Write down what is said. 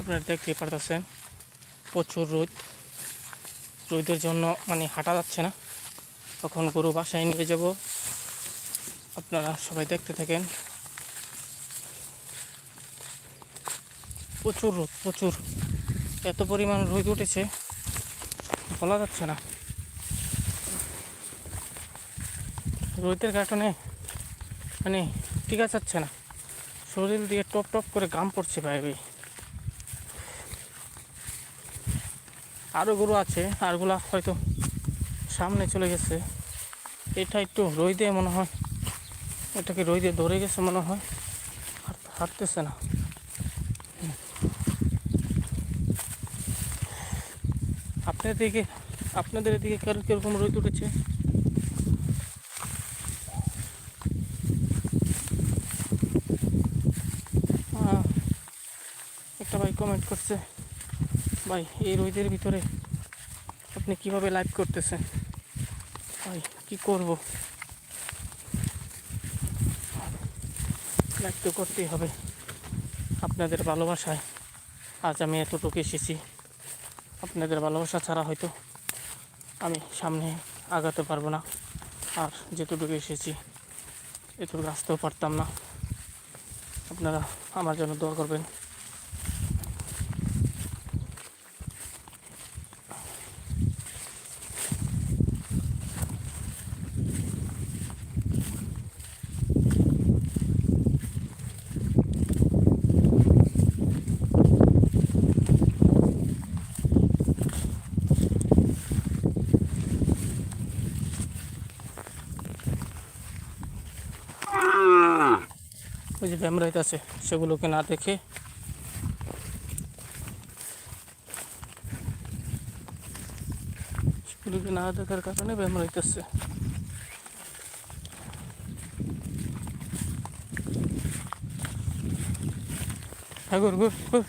আপনারা দেখতে পারতেছেন প্রচুর রোদ। রোদের জন্য মানে হাঁটা যাচ্ছে না। তখন গরু বাসায় নিয়ে যাব। আপনারা সবাই দেখতে থাকেন। প্রচুর রোদ, প্রচুর। এত পরিমাণ রোদ উঠেছে, বলা যাচ্ছে না। রোদের কারণে মানে টিকা যাচ্ছে না। শরীর দিয়ে টপ টপ করে গাম পড়ছে ভাই ভাই। আরও গরু আছে আরগুলা হয়তো সামনে চলে গেছে। এটা একটু রোদে মনে হয়। এটাকে রোদে ধরে গেছে মনে হয়। হাঁট- হাঁটতেছে না। আপনাদের দিকে, আপনাদের এদিকে দিকে কীরকম রোদ উঠেছে আহ, একটা ভাই কমেন্ট করছে। ভাই, এই রোদের ভিতরে আপনি কীভাবে লাইভ করতেছেন? ভাই, কি করব? লাইভ তো করতেই হবে। আপনাদের ভালোবাসায় আজ আমি এতটুকু এসেছি। আপনাদের ভালোবাসা ছাড়া হয়তো আমি সামনে আগাতে পারব না। আর যেতটুকু এসেছি, এতটুকু আসতেও পারতাম না। আপনারা আমার জন্য দোয়া করবেন। ওই যে ব্যামরাইত আছে সেগুলোকে না দেখে সেগুলোকে না দেখার কারণে ব্যামরাইত আছে হ্যাঁ গুর গুর গুর